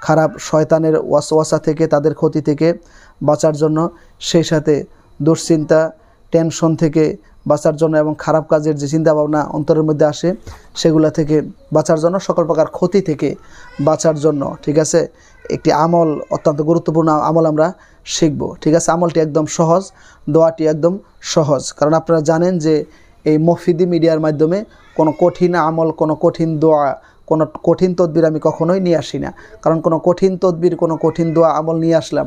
খারাপ শয়তানের ওয়াসওয়াসা থেকে, তাদের ক্ষতি থেকে বাঁচার জন্য, সেই সাথে দুশ্চিন্তা, টেনশন থেকে বাঁচার জন্য এবং খারাপ কাজের যে চিন্তা ভাবনা অন্তরের মধ্যে আসে, সেগুলা থেকে বাঁচার জন্য, সকল প্রকার ক্ষতি থেকে বাঁচার জন্য, ঠিক আছে? একটি আমল, অত্যন্ত গুরুত্বপূর্ণ আমল আমরা শিখব, ঠিক আছে? আমলটি একদম সহজ, দোয়াটি একদম সহজ। কারণ আপনারা জানেন যে এই মফিদি মিডিয়ার মাধ্যমে কোনো কঠিন আমল, কোনো কঠিন দোয়া কোনো কঠিন তদবির আমি কখনোই নিয়ে আসি না। কারণ কোনো কঠিন তদবির, কোনো কঠিন দোয়া আমল নিয়ে আসলাম,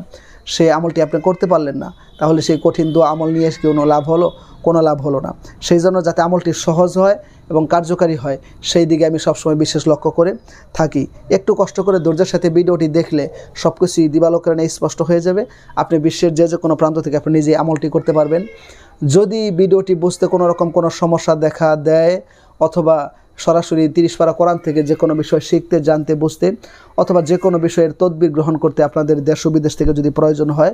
সেই আমলটি আপনি করতে পারলেন না। তাহলে সেই কঠিন দোয়া আমল নিয়ে এসে কোনো লাভ হলো, কোনো লাভ হলো না। সেই জন্য যাতে আমলটি সহজ হয় এবং কার্যকারী হয়, সেই দিকে আমি সবসময় বিশেষ লক্ষ্য করে থাকি। একটু কষ্ট করে ধৈর্যের সাথে ভিডিওটি দেখলে সব কিছুই দিবালোকের স্পষ্ট হয়ে যাবে। আপনি বিশ্বের যে যে কোনো প্রান্ত থেকে আপনি নিজে আমলটি করতে পারবেন। যদি ভিডিওটি বুঝতে কোনো রকম কোনো সমস্যা দেখা দেয় অথবা সরাসরি তিরিশ পারা কোরআন থেকে যে কোনো বিষয় শিখতে, জানতে, বুঝতে অথবা যে কোনো বিষয়ের তদবির গ্রহণ করতে আপনাদের দেশ বিদেশ থেকে যদি প্রয়োজন হয়,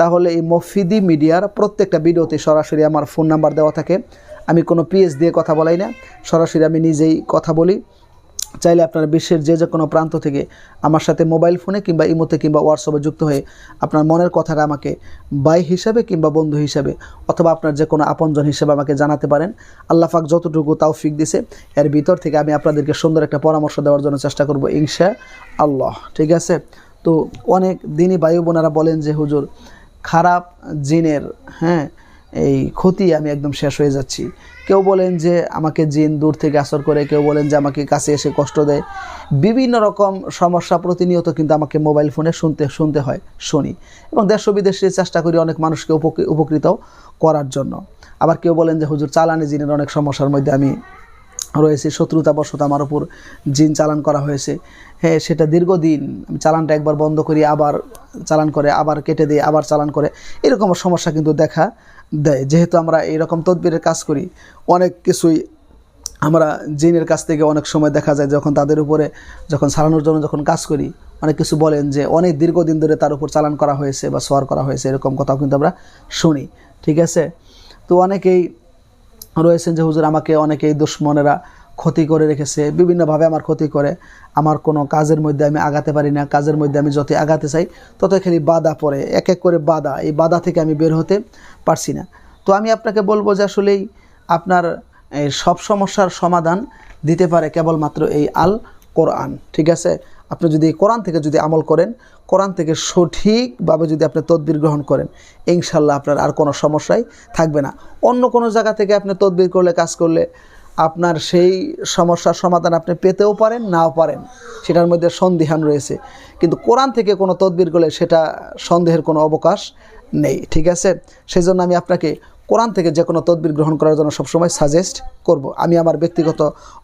তাহলে এই মফিদি মিডিয়ার প্রত্যেকটা ভিডিওতে সরাসরি আমার ফোন নাম্বার দেওয়া থাকে। আমি কোনো পিএস দিয়ে কথা বলাই না। সরাসরি আমি নিজেই কথা বলি। চাইলে আপনারা বিশ্বের যে যে কোনো প্রান্ত থেকে আমার সাথে মোবাইল ফোনে কিংবা ইমোতে কিংবা হোয়াটসঅ্যাপে যুক্ত হয়ে আপনার মনের কথাটা আমাকে বাই হিসাবে কিংবা বন্ধু হিসাবে অথবা আপনার যে কোনো আপনজন হিসেবে আমাকে জানাতে পারেন। আল্লাহ পাক যতটুকু তাও ফিক দিছে, এর ভিতর থেকে আমি আপনাদেরকে সুন্দর একটা পরামর্শ দেওয়ার জন্য চেষ্টা করব ইনশা আল্লাহ ঠিক আছে? তো অনেক দিনই বায়ু বোনেরা বলেন যে, হুজুর, খারাপ জিনের হ্যাঁ এই ক্ষতি আমি একদম শেষ হয়ে যাচ্ছি। কেউ বলেন যে আমাকে জিন দূর থেকে আসর করে, কেউ বলেন যে আমাকে কাছে এসে কষ্ট দেয়। বিভিন্ন রকম সমস্যা প্রতিনিয়ত কিন্তু আমাকে মোবাইল ফোনে শুনতে শুনতে হয়, শুনি। এবং দেশ বিদেশে চেষ্টা করি অনেক মানুষকে উপকৃ- উপকৃত করার জন্য। আবার কেউ বলেন যে, হুজুর, চালানি জিনের অনেক সমস্যার মধ্যে আমি রয়েছে। শত্রুতাবশত আমার উপর জিন চালান করা হয়েছে। হ্যাঁ সেটা দীর্ঘদিন চালানটা একবার বন্ধ করি, আবার চালান করে, আবার কেটে দিয়ে আবার চালান করে। এরকম সমস্যা কিন্তু দেখা দেয়। যেহেতু আমরা এরকম তদবিরের কাজ করি, অনেক কিছুই আমরা জিনের কাছ থেকে অনেক সময় দেখা যায় যখন তাদের উপরে যখন চালানোর জন্য যখন কাজ করি, অনেক কিছু বলেন যে অনেক দীর্ঘদিন ধরে তার উপর চালান করা হয়েছে বা সোয়ার করা হয়েছে, এরকম কথাও কিন্তু আমরা শুনি। ঠিক আছে? তো অনেকেই রয়েছেন যে, হুজুর, আমাকে অনেকেই দুশ্মনেরা ক্ষতি করে রেখেছে, বিভিন্নভাবে আমার ক্ষতি করে, আমার কোনো কাজের মধ্যে আমি আগাতে পারি না, কাজের মধ্যে আমি যতই আগাতে চাই, ততই খালি বাধা পড়ে, এক এক করে বাধা, এই বাধা থেকে আমি বের হতে পারছি না। তো আমি আপনাকে বলব যে আসলেই আপনার সব সমস্যার সমাধান দিতে পারে কেবলমাত্র এই আল কোরআন ঠিক আছে? আপনি যদি কোরআন থেকে যদি আমল করেন, কোরআন থেকে সঠিকভাবে যদি আপনি তদবির গ্রহণ করেন ইনশাল্লাহ আপনার আর কোনো সমস্যাই থাকবে না। অন্য কোনো জায়গা থেকে আপনি তদবির করলে, কাজ করলে আপনার সেই সমস্যার সমাধান আপনি পেতেও পারেন, নাও পারেন। সেটার মধ্যে সন্দেহান রয়েছে। কিন্তু কোরআন থেকে কোনো তদবির করলে সেটা সন্দেহের কোনো অবকাশ নেই, ঠিক আছে? সেই জন্য আমি আপনাকে কোরআন থেকে যে কোনো তদবির গ্রহণ করার জন্য সবসময় সাজেস্ট করব। আমি আমার ব্যক্তিগত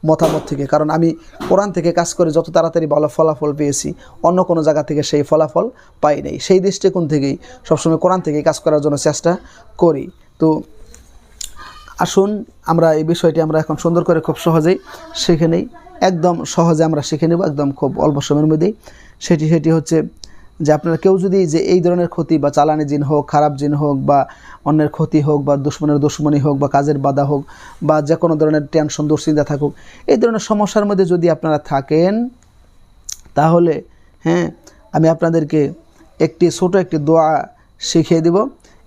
মতামত থেকে, কারণ আমি কোরআন থেকে কাজ করে যত তাড়াতাড়ি ভালো ফলাফল পেয়েছি, অন্য কোনো জায়গা থেকে সেই ফলাফল পাই নাই। সেই দৃষ্টিকোণ থেকেই সবসময় কোরআন থেকেই কাজ করার জন্য চেষ্টা করি। তো আসুন, আমরা এই বিষয়টি আমরা এখন সুন্দর করে খুব সহজেই শিখে নেই। একদম সহজে আমরা শিখে নেব, একদম খুব অল্প সময়ের মধ্যেই। সেটি সেটি হচ্ছে যে আপনারা কেউ যদি যে এই ধরনের ক্ষতি বা চালানি জিন হোক, খারাপ জিন হোক বা অন্যের ক্ষতি হোক বা দুশ্মনের দুশ্মনী হোক বা কাজের বাধা হোক বা যে কোনো ধরনের টেনশন, দুশ্চিন্তা থাকুক, এই ধরনের সমস্যার মধ্যে যদি আপনারা থাকেন, তাহলে হ্যাঁ আমি আপনাদেরকে একটি ছোট একটি দোয়া শিখিয়ে দিব।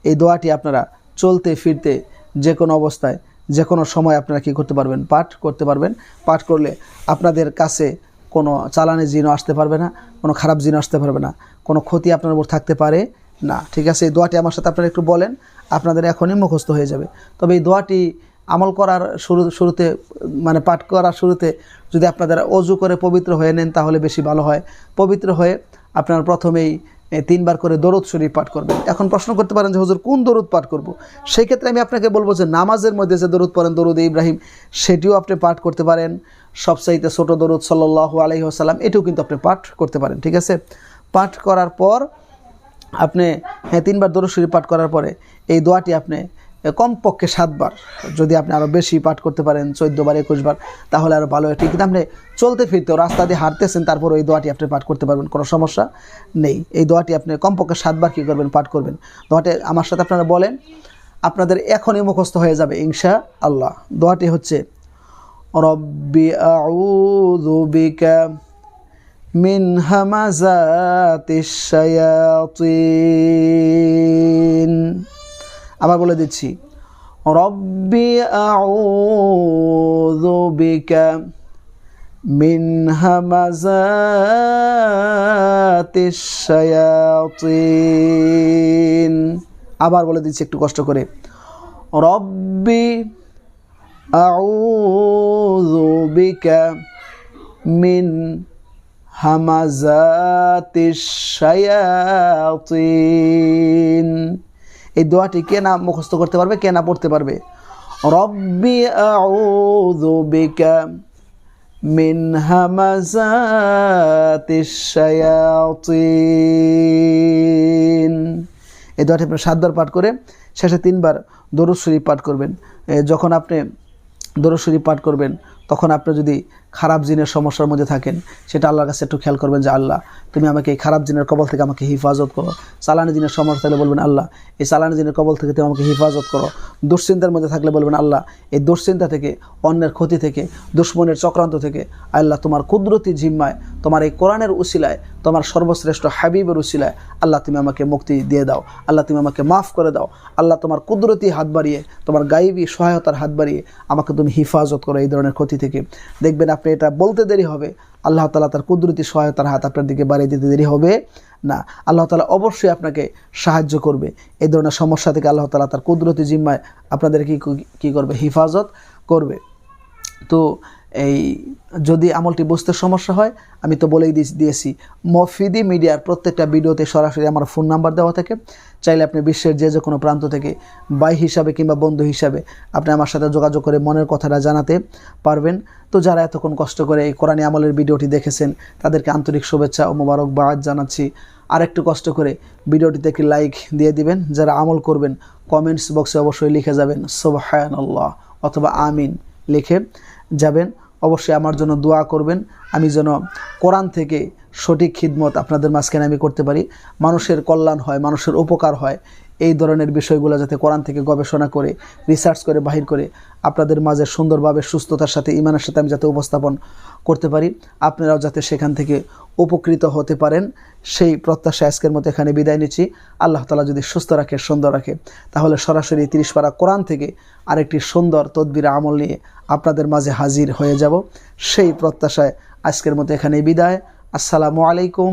এই দোয়াটি আপনারা চলতে, ফিরতে যে কোনো অবস্থায়, যে কোনো সময় আপনারা কী করতে পারবেন? পাঠ করতে পারবেন। পাঠ করলে আপনাদের কাছে কোনো চালানি জিনও আসতে পারবে না, কোনো খারাপ জিনও আসতে পারবে না, কোনো ক্ষতি আপনার উপর থাকতে পারে না। ঠিক আছে? এই দোয়াটি আমার সাথে আপনারা একটু বলেন, আপনাদের এখনই মুখস্থ হয়ে যাবে। তবে এই দোয়াটি আমল করার শুরু, শুরুতে মানে পাঠ করার শুরুতে যদি আপনাদের অজু করে পবিত্র হয়ে নেন তাহলে বেশি ভালো হয়। পবিত্র হয়ে আপনার প্রথমেই তিনবার করে দরদ শরীফ পাঠ করবেন। এখন প্রশ্ন করতে পারেন যে, হজুর, কোন দরদ পাঠ করব? সেই ক্ষেত্রে আমি আপনাকে বলব যে, নামাজের মধ্যে যে দরদ পড়েন, দরুদ ইব্রাহিম, সেটিও আপনি পাঠ করতে পারেন। সবচাইতে ছোট দরুদ সাল্লাহ আলহি আসাল্লাম এটিও কিন্তু আপনি পাঠ করতে পারেন, ঠিক আছে? পাঠ করার পর আপনি হ্যাঁ তিনবার দরুদ শরীফ পাঠ করার পরে এই দোয়াটি আপনি কমপক্ষে সাতবার। যদি আপনি আরও বেশি পাঠ করতে পারেন চোদ্দ বার একুশ বার তাহলে আরও ভালো হয় ঠিক আপনি চলতে ফিরতেও রাস্তা দিয়ে হাঁটতেছেন, তারপর ওই দোয়াটি আপনি পাঠ করতে পারবেন, কোনো সমস্যা নেই। এই দোয়াটি আপনি কমপক্ষে সাতবার কী করবেন, পাঠ করবেন। দোয়াটি আমার সাথে আপনারা বলেন, আপনাদের এখনই মুখস্থ হয়ে যাবে ইনশা আল্লাহ দোয়াটি হচ্ছে মিন আবার বলে দিচ্ছি। রব্বি আউযু বিকা মিন হামাজাতিশ শায়াতিন। আবার বলে দিচ্ছি একটু কষ্ট করে। রব্বি আউযু বিকা মিন হামাজাতিশ শায়াতিন। এই দোয়াটি কে না মুখস্থ করতে পারবে, কে না পড়তে পারবে? রব্বি আউযু বিকা মিন হামাজাতিশ শায়াতিন। এই দোয়াটি আপনি সাতবার পাঠ করে শেষে তিনবার দরুদ শরীফ পাঠ করবেন। যখন আপনি দরুদ শরীফ পাঠ করবেন, তখন আপনি যদি খারাপ জিনের সমস্যার মধ্যে থাকেন, সেটা আল্লাহর কাছে একটু খেয়াল করবেন যে আল্লাহ, তুমি আমাকে এই খারাপ জিনের কবল থেকে আমাকে হিফাজত করো। চালানি জিনের সমস্যা থাকলে বলবেন, আল্লাহ, এই চালানি জিনের কবল থেকে তুমি আমাকে হিফাজত করো। দুশ্চিন্তার মধ্যে থাকলে বলবেন, আল্লাহ, এই দুশ্চিন্তা থেকে, অন্যের ক্ষতি থেকে, দুশ্মনের চক্রান্ত থেকে, আল্লাহ, তোমার কুদরতি জিম্মায়, তোমার এই কোরআনের উসিলায়, তোমার সর্বশ্রেষ্ঠ হাবিবের উসিলায়, আল্লাহ, তুমি আমাকে মুক্তি দিয়ে দাও। আল্লাহ, তুমি আমাকে মাফ করে দাও। আল্লাহ, তোমার কুদরতি হাত বাড়িয়ে, তোমার গাইবী সহায়তার হাত বাড়িয়ে আমাকে তুমি হিফাজত করো এই ধরনের ক্ষতি থেকে। দেখবেন আপনি এটা বলতে দেরি হবে। আল্লাহ তালা তার কুদরতি সহায়তার হাত আপনার দিকে বাড়িয়ে দিতে দেরি হবে না। আল্লাহ তালা অবশ্যই আপনাকে সাহায্য করবে। এই ধরনের সমস্যা থেকে আল্লাহ তালা তার কুদরতি জিম্মায় আপনাদের কি কী করবে? হেফাজত করবে। তো এই যদি আমলটি বুঝতে সমস্যা হয়, আমি তো বলেই দিয়েছি। মফিদি মিডিয়ার প্রত্যেকটা ভিডিওতে সরাসরি আমার ফোন নাম্বার দেওয়া থাকে। চাইলে আপনি বিশ্বের যে যে কোনো প্রান্ত থেকে বাই হিসাবে কিংবা বন্ধু হিসাবে আপনি আমার সাথে যোগাযোগ করে মনের কথাটা জানাতে পারবেন। তো যারা এতক্ষণ কষ্ট করে এই কোরআনী আমলের ভিডিওটি দেখেছেন, তাদেরকে আন্তরিক শুভেচ্ছা ও মোবারক বাদ জানাচ্ছি। আর একটু কষ্ট করে ভিডিওটিতে একটি লাইক দিয়ে দিবেন। যারা আমল করবেন, কমেন্টস বক্সে অবশ্যই লিখে যাবেন আল্লাহ অথবা আমিন লিখে যাবেন। অবশ্যই আমার জন্য দোয়া করবেন। আমি যেন কোরআন থেকে সঠিক খিদমত আপনাদের মাঝখানে আমি করতে পারি। মানুষের কল্যাণ হয়, মানুষের উপকার হয়। এই ধরনের বিষয়গুলো যাতে কোরআন থেকে গবেষণা করে রিসার্চ করে, বাহির করে আপনাদের মাঝে সুন্দরভাবে, সুস্থতার সাথে ইমানের সাথে আমি যাতে উপস্থাপন করতে পারি, আপনারাও যাতে সেখান থেকে উপকৃত হতে পারেন, সেই প্রত্যাশা আজকের মতো এখানে বিদায় নিচ্ছি। আল্লাহ তালা যদি সুস্থ রাখে, সুন্দর রাখে, তাহলে সরাসরি তিরিশ পারা কোরআন থেকে আরেকটি সুন্দর তদবির আমল নিয়ে আপনাদের মাঝে হাজির হয়ে যাব। সেই প্রত্যাশায় আজকের মতো এখানে বিদায়। আসসালামু আলাইকুম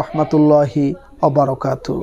রহমতুল্লাহি অবরকাতু